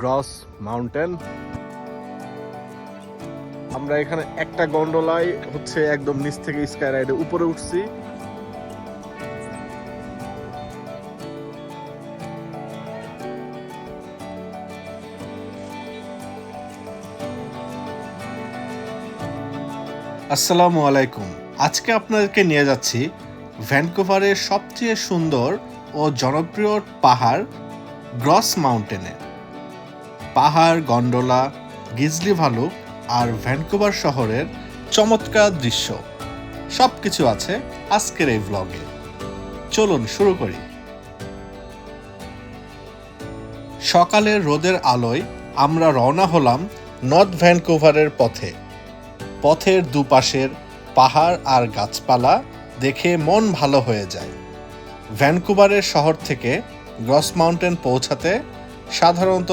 Gross mountain. আমরা এখানে একটা গন্ডোলায় হচ্ছে একদম নিচ থেকে স্কাই রাইডে উপরে উঠছি। আসসালামু আলাইকুম। আজকে আপনাদেরকে নিয়ে যাচ্ছি ভ্যানকুভারের সবচেয়ে সুন্দর ও জনপ্রিয় পাহাড় গ্রস মাউন্টেনে। পাহাড়, গন্ডোলা, গিজলি ভালুক আর ভ্যানকুভার শহরের চমৎকার দৃশ্য। সব কিছু আছে আজকের এই ভ্লগে চলুন শুরু করি। সকালের রোদের আলোয় আমরা রওনা হলাম নর্থ ভ্যানকুভারের পথে। পথের দুপাশের পাহাড় আর গাছপালা দেখে মন ভালো হয়ে যায়। ভ্যানকুভারের শহর থেকে গ্রস মাউন্টেন পৌঁছাতে সাধারণত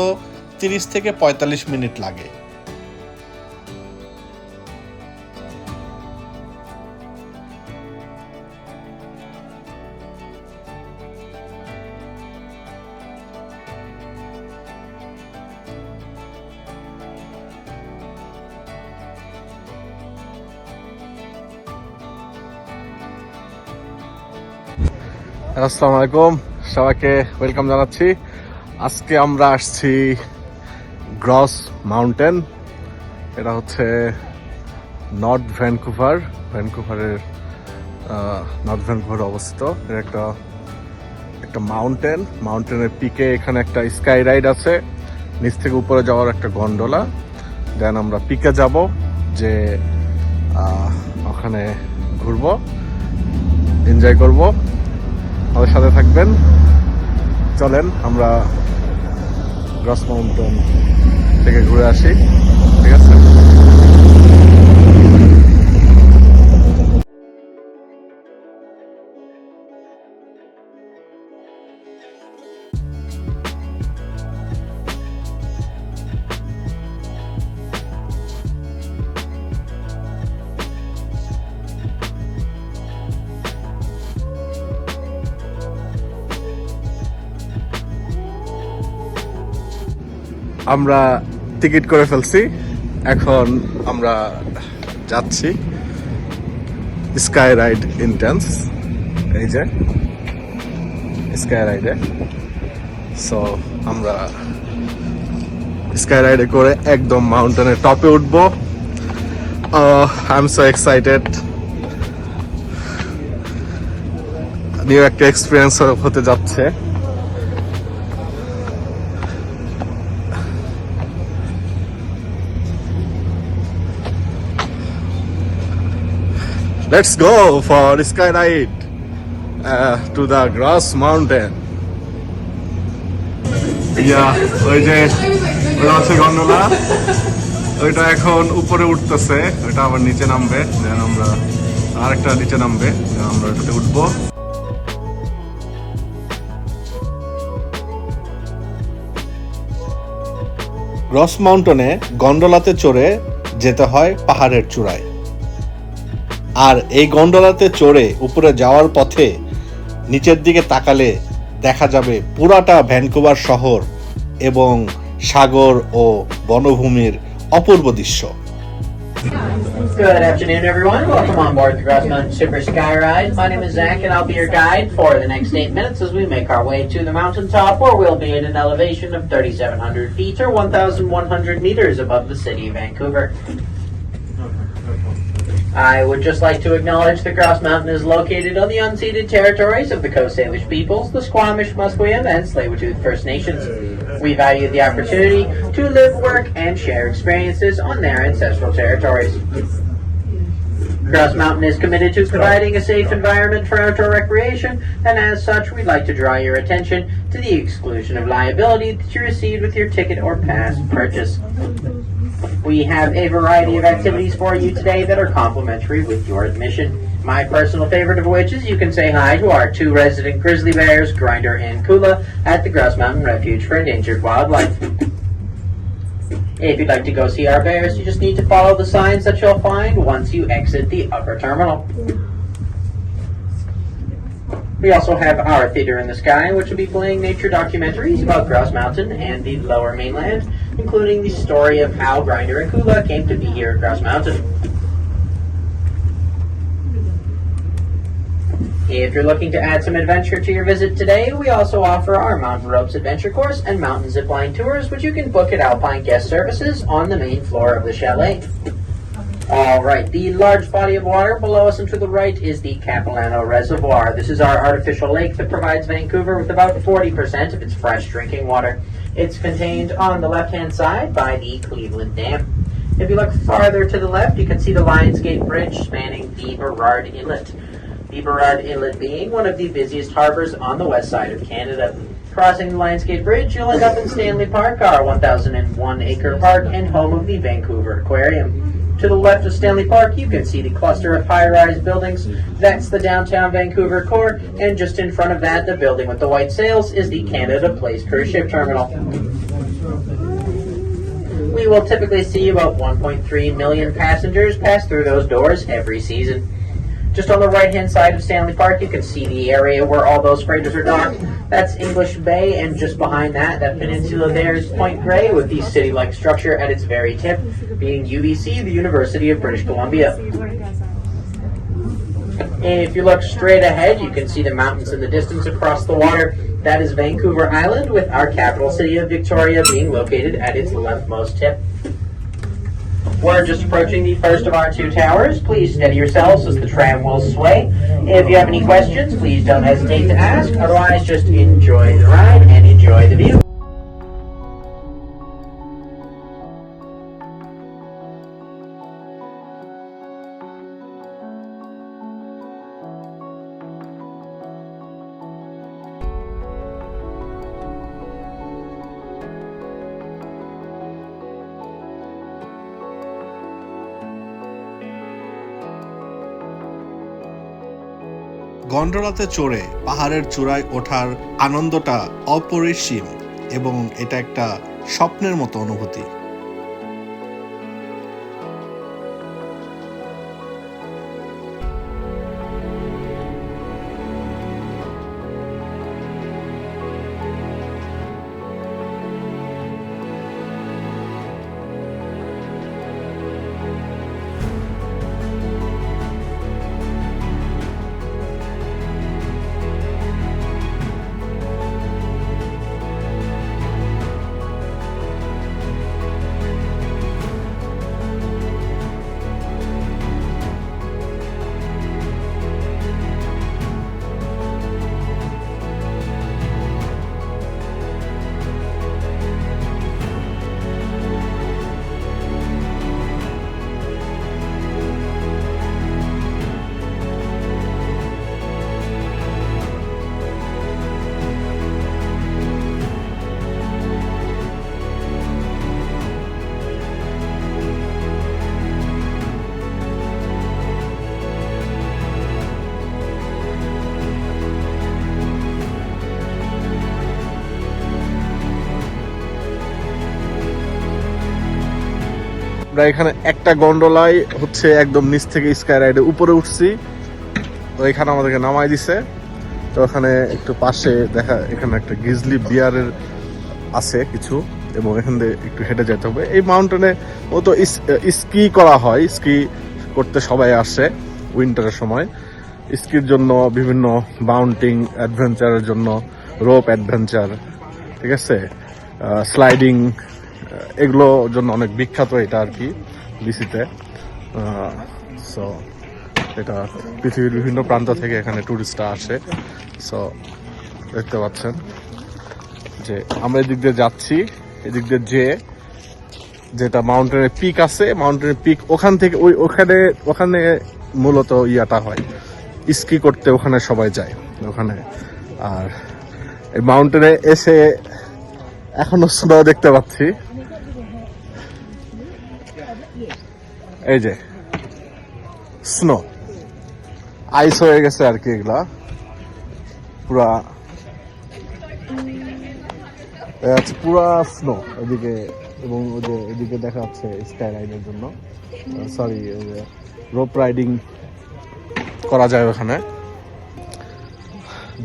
তিরিশ থেকে পঁয়তাল্লিশ মিনিট লাগে। আসসালামু আলাইকুম। সবাইকে ওয়েলকাম জানাচ্ছি। আজকে আমরা আসছি গ্রস মাউন্টেন, এটা হচ্ছে নর্থ ভ্যানকুভার, ভ্যানকুভারের নর্থ ভ্যানকুভার অবস্থিত। এর একটা একটা মাউন্টেন, মাউন্টেনের পিকে এখানে একটা স্কাই রাইড আছে, নিচ থেকে উপরে যাওয়ার একটা গন্ডোলা দেন আমরা পিকে যাব, যে ওখানে ঘুরবো এনজয় করব। আমাদের সাথে থাকবেন। চলেন, আমরা গ্রস মাউন্টেন থেকে ঘুরে আসি। ঠিক আছে? আমরা টিকিট করে ফেলছি। এখন আমরা যাচ্ছি। স্কাই রাইড ইন্টেন্স এই যে, স্কাই রাইডে। সো আমরা স্কাই রাইডে করে একদম মাউন্টেনের টপে উঠবো। I am so excited new একটা এক্সপিরিয়েন্স হতে যাচ্ছে। Let's go for sky ride uh, to the Grass Mountain. ইয়া ওই যে ওটা হচ্ছে গন্ডোলা ওইটা এখন উপরে উঠতেছে ওইটা আবার নিচে নামবে দেন আমরা আরেকটা নিচে নামবে then আমরা ওটাতে উঠবো গ্রস মাউন্টনে গন্ডোলাতে চড়ে যেতে হয় পাহাড়ের চূড়ায় আর এই গন্ডোলাতে চড়ে উপরে যাওয়ার পথে নিচের দিকে তাকালে দেখা যাবে পুরাটা ভ্যানকুভার শহর এবং সাগর ও বনভূমির অপূর্ব দৃশ্য Good afternoon, everyone. Welcome on board the Grass Mountain Super Sky. My name is Zach, and I'll be your guide for the next eight minutes as we make our way to the mountaintop, where we'll be at an elevation of 3,700 feet or 1,100 meters above the city of Vancouver. I would just like to acknowledge that Grouse Mountain is located on the unceded territories of the Coast Salish peoples, the Squamish, Musqueam, and Tsleil-Waututh First Nations. We value the opportunity to live, work, and share experiences on their ancestral territories. Grouse Mountain is committed to providing a safe environment for outdoor recreation, and as such, we'd like to draw your attention to the exclusion of liability that you received with your ticket or pass purchase. We have a variety of activities for you today that are complimentary with your admission. My personal favorite of which is you can say hi to our two resident grizzly bears, Grinder and Kula, at the Grouse Mountain Refuge for Endangered Wildlife. If you'd like to go see our bears, you just need to follow the signs that you'll find once you exit the upper terminal. We also have our Theater in the Sky, which will be playing nature documentaries about Grouse Mountain and the lower mainland, including the story of how Grinder and Kula came to be here at Grouse Mountain. If you're looking to add some adventure to your visit today, we also offer our Mountain Ropes Adventure Course and Mountain Zipline Tours, which you can book at Alpine Guest Services on the main floor of the chalet. All right, the large body of water below us and to the right is the Capilano Reservoir. This is our artificial lake that provides Vancouver with about 40% of its fresh drinking water. It's contained on the left hand side by the Cleveland Dam. If you look farther to the left, you can see the Lionsgate Bridge spanning the Burrard Inlet. The Burrard Inlet being one of the busiest harbors on the west side of Canada. Crossing the Lionsgate Bridge, you'll end up in Stanley Park, our 1,001 acre park and home of the Vancouver Aquarium. To the left of Stanley Park, you can see the cluster of high rise buildings. That's the downtown Vancouver core, and just in front of that, the building with the white sails, is the Canada Place Cruise Ship Terminal. We will typically see about 1.3 million passengers pass through those doors every season. Just on the right hand side of Stanley Park, you can see the area where all those freighters are docked. That's English Bay, and just behind that, that peninsula there is Point Grey with the city like structure at its very tip, being UBC, the University of British Columbia. If you look straight ahead, you can see the mountains in the distance across the water. That is Vancouver Island, with our capital city of Victoria being located at its leftmost tip. We're just approaching the first of our two towers. Please steady yourselves as the tram will sway. If you have any questions, please don't hesitate to ask. Otherwise, just enjoy the ride and enjoy the view. গন্ডোলাতে চড়ে পাহাড়ের চূড়ায় ওঠার আনন্দটা অপরিসীম এবং এটা একটা স্বপ্নের মতো অনুভূতি। আমরা এখানে একটা গন্ডোলায় হচ্ছে একদম নিচ থেকে স্কাই রাইডে উপরে উঠছি। তো এখানে আমাদেরকে নামাই দিছে। তো ওখানে একটু পাশে দেখা, এখানে একটা গিজলি বিয়ারের আছে কিছু, এবং এখান থেকে একটু হেঁটে যেতে হবে। এই মাউন্টেনে ও তো স্কি করা হয়। স্কি করতে সবাই আসে উইন্টারের সময়। স্কির জন্য বিভিন্ন মাউন্টিং অ্যাডভেঞ্চারের জন্য রোপ অ্যাডভেঞ্চার ঠিক আছে? স্লাইডিং এগুলোর জন্য অনেক বিখ্যাত এটা আর কি বিসিতে সো এটা পৃথিবীর বিভিন্ন প্রান্ত থেকে এখানে ট্যুরিস্টরা আসে। সো দেখতে পাচ্ছেন যে আমরা এদিক দিয়ে যাচ্ছি, এদিক দিয়ে যে, যেটা মাউন্টেনের পিক আছে মাউন্টেনের পিক ওখান থেকে ওই ওখানে ওখানে মূলত ইয়াটা হয়। স্কি করতে ওখানে সবাই যায়, ওখানে। আর এই মাউন্টেনে এসে এখনও স্নো দেখতে পাচ্ছি। এই যে স্নো আইস হয়ে গেছে আর কি এগুলা। পুরা আছে পুরা স্নো এদিকে এবং ওই যে এদিকে দেখা যাচ্ছে স্কাই রাইডের জন্য সরি রোপ রাইডিং করা যায় ওখানে।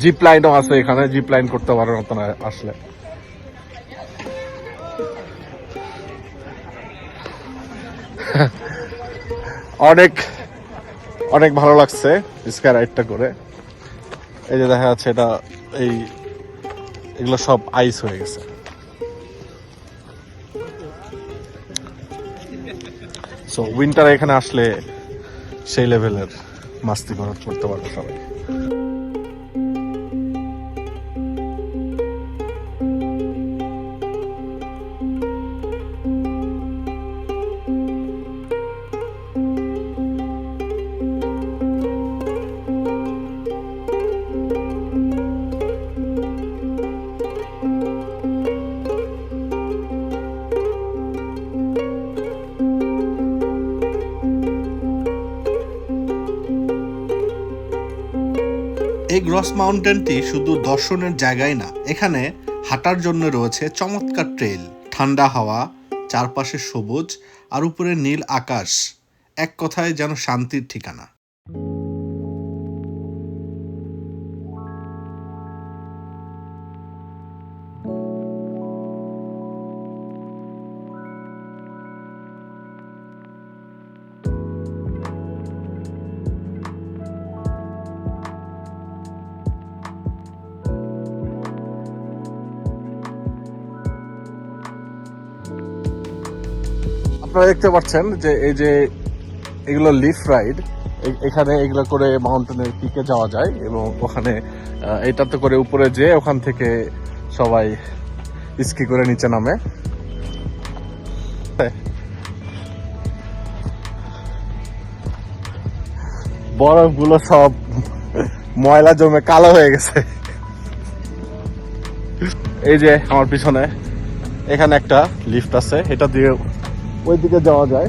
জিপ লাইনও আছে এখানে জিপ লাইন করতে পারেন আপনারা আসলে। অনেক অনেক ভালো লাগছে স্কাই রাইডটা করে। এই যে দেখা যাচ্ছে এটা, এই, এগুলো সব আইস হয়ে গেছে। সো উইন্টার এখানে আসলে সেই লেভেলের মাস্তি করা করতে পারবে সবাই। এই গ্রস মাউন্টেনটি শুধু দর্শনের জায়গায় না, এখানে হাঁটার জন্য রয়েছে চমৎকার ট্রেল। ঠান্ডা হাওয়া, চারপাশে সবুজ, আর উপরে নীল আকাশ। এক কথায় যেন শান্তির ঠিকানা। আপনারা দেখতে পাচ্ছেন যে এই যে এগুলো লিফ রাইড এখানে এগুলো করে মাউন্টেনের পিকে যাওয়া যায় এবং ওখানে আহ, এটাতে করে উপরে যেয়ে ওখান থেকে সবাই স্কি করে নিচে নামে। বরফগুলো সব ময়লা জমে কালো হয়ে গেছে। এই যে আমার পিছনে এখানে একটা লিফট আছে এটা দিয়ে ওই দিকে যাওয়া যায়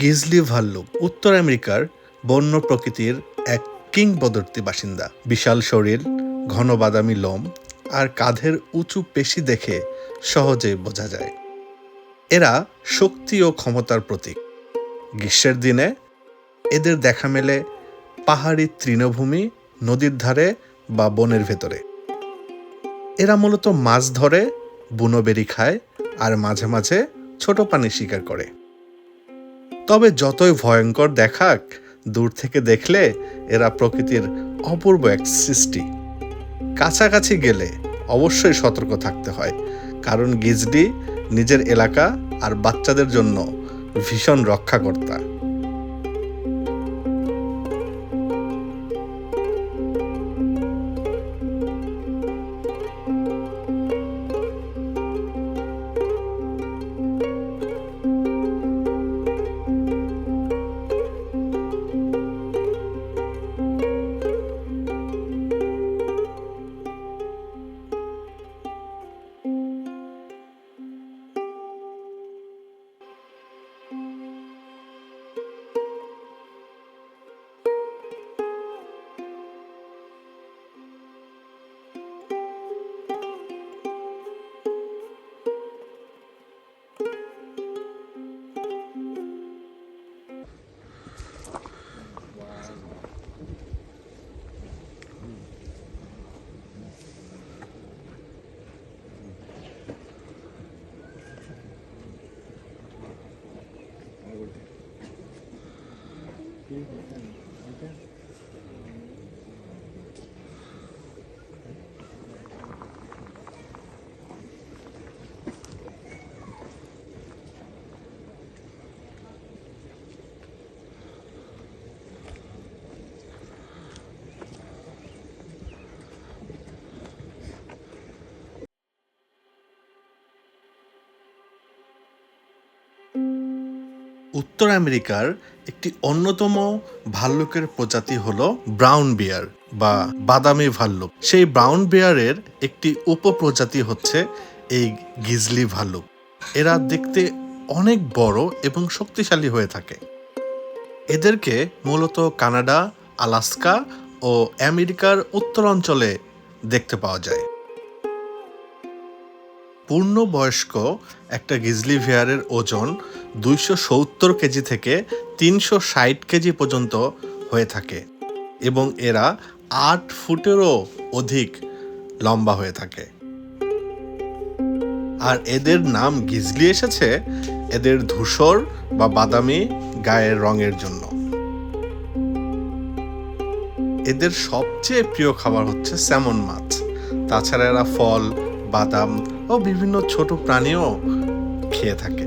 গিজলি ভাল্লুক, উত্তর আমেরিকার বন্য প্রকৃতির এক কিংবদন্তি বাসিন্দা। বিশাল শরীর, ঘন বাদামি লোম আর কাঁধের উঁচু পেশি দেখে সহজেই বোঝা যায়। এরা শক্তি ও ক্ষমতার প্রতীক। গ্রীষ্মের দিনে এদের দেখা মেলে পাহাড়ি তৃণভূমি, নদীর ধারে বা বনের ভেতরে। এরা মূলত মাছ ধরে বুনোবেরি খায় আর মাঝে মাঝে ছোট পানি শিকার করে। তবে যতই ভয়ঙ্কর দেখাক, দূর থেকে দেখলে এরা প্রকৃতির অপূর্ব এক সৃষ্টি। কাছাকাছি গেলে অবশ্যই সতর্ক থাকতে হয়, কারণ গিজডি নিজের এলাকা আর বাচ্চাদের জন্য ভীষণ রক্ষাকর্তা। উত্তর আমেরিকার একটি অন্যতম ভাল্লুকের প্রজাতি হল ব্রাউন বিয়ার বা বাদামি ভাল্লুক। সেই ব্রাউন বিয়ারের একটি উপপ্রজাতি হচ্ছে এই গিজলি ভাল্লুক। এরা দেখতে অনেক বড় এবং শক্তিশালী হয়ে থাকে। এদেরকে মূলত কানাডা, আলাস্কা ও আমেরিকার উত্তরাঞ্চলে দেখতে পাওয়া যায়। পূর্ণবয়স্ক একটা গিজলি ভেয়ারের ওজন দুইশো সত্তর কেজি থেকে তিনশো ষাট কেজি পর্যন্ত হয়ে থাকে এবং এরা আট ফুটেরও অধিক লম্বা হয়ে থাকে। আর এদের নাম গিজলি এসেছে এদের ধূসর বা বাদামি গায়ের রঙের জন্য। এদের সবচেয়ে প্রিয় খাবার হচ্ছে স্যামন মাছ। তাছাড়া এরা ফল, বাদাম ও বিভিন্ন ছোট প্রাণীও খেয়ে থাকে।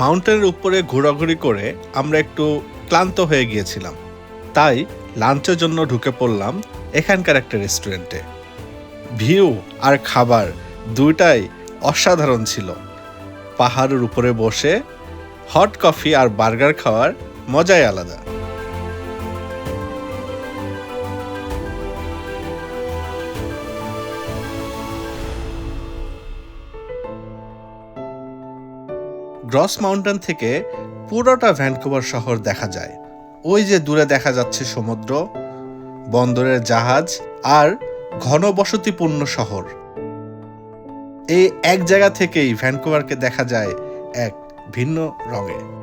মাউন্টেনের উপরে ঘোরাঘুরি করে আমরা একটু ক্লান্ত হয়ে গিয়েছিলাম। তাই লাঞ্চের জন্য ঢুকে পড়লাম এখানকার একটা রেস্টুরেন্টে। ভিউ আর খাবার দুইটাই অসাধারণ ছিল। পাহাড়ের উপরে বসে হট কফি আর বার্গার খাওয়ার মজাই আলাদা। গ্রস মাউন্টেন থেকে পুরোটা ভ্যানকুভার শহর দেখা যায়। ওই যে দূরে দেখা যাচ্ছে সমুদ্র, বন্দরের জাহাজ আর ঘনবসতিপূর্ণ শহর। এই এক জায়গা থেকেই ভ্যানকুভারকে দেখা যায় এক ভিন্ন রঙে।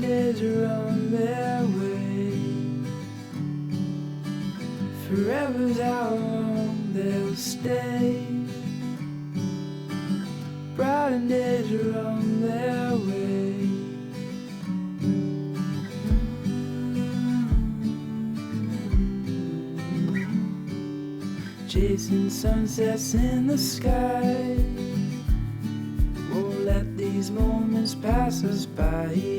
Days are on their way. Forever's how long they'll stay. Bright days are on their way. Chasing sunsets in the sky. Won't let these moments pass us by.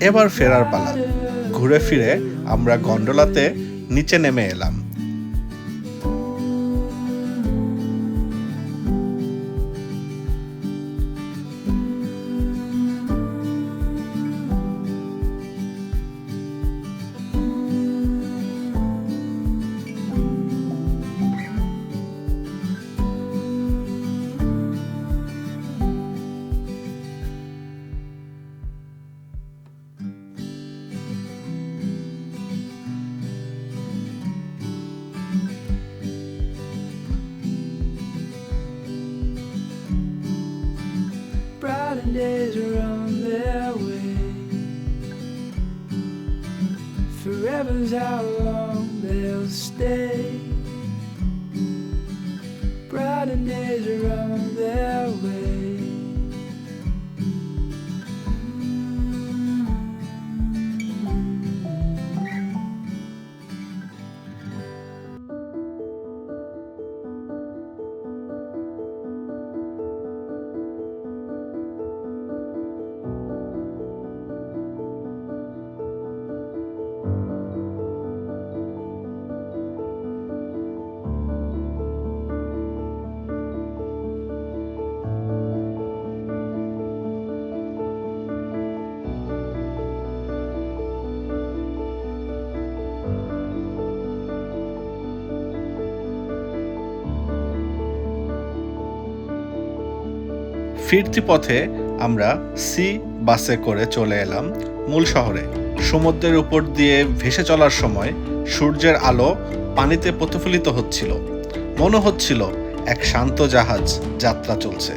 এবার ফেরার পালা। ঘুরে ফিরে আমরা গন্ডোলাতে নিচে নেমে এলাম। ফিরতি পথে আমরা সি বাসে করে চলে এলাম মূল শহরে। সমুদ্রের উপর দিয়ে ভেসে চলার সময় সূর্যের আলো পানিতে প্রতিফলিত হচ্ছিল। মনে হচ্ছিল এক শান্ত জাহাজ যাত্রা চলছে।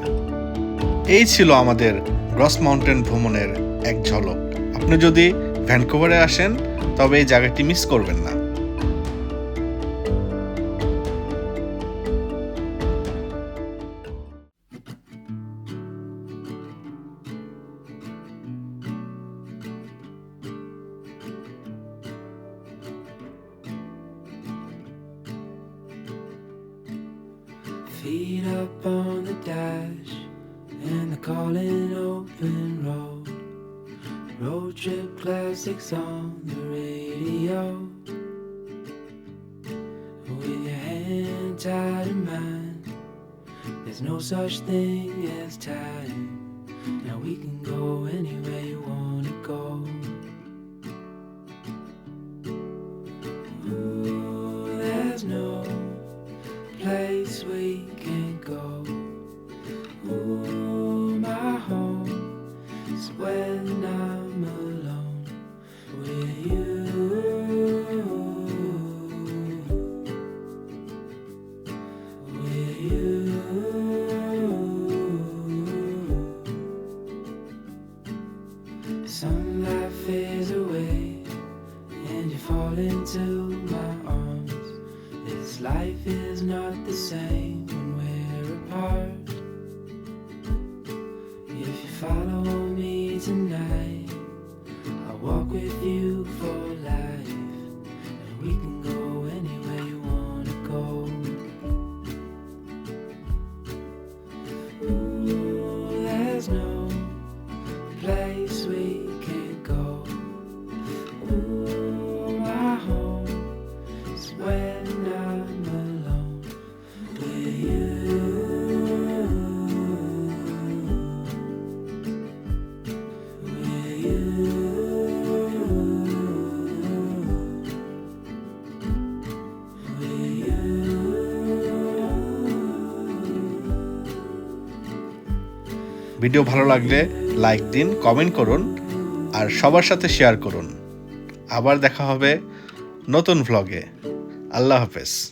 এই ছিল আমাদের গ্রস মাউন্টেন ভ্রমণের এক ঝলক। আপনি যদি ভ্যানকুভারে আসেন, তবে এই জায়গাটি মিস করবেন না। We can go you for video ভালো লাগলে লাইক দিন কমেন্ট করুন, আর সবার সাথে শেয়ার করুন। আবার দেখা হবে নতুন ভ্লগে আল্লাহ হাফেজ।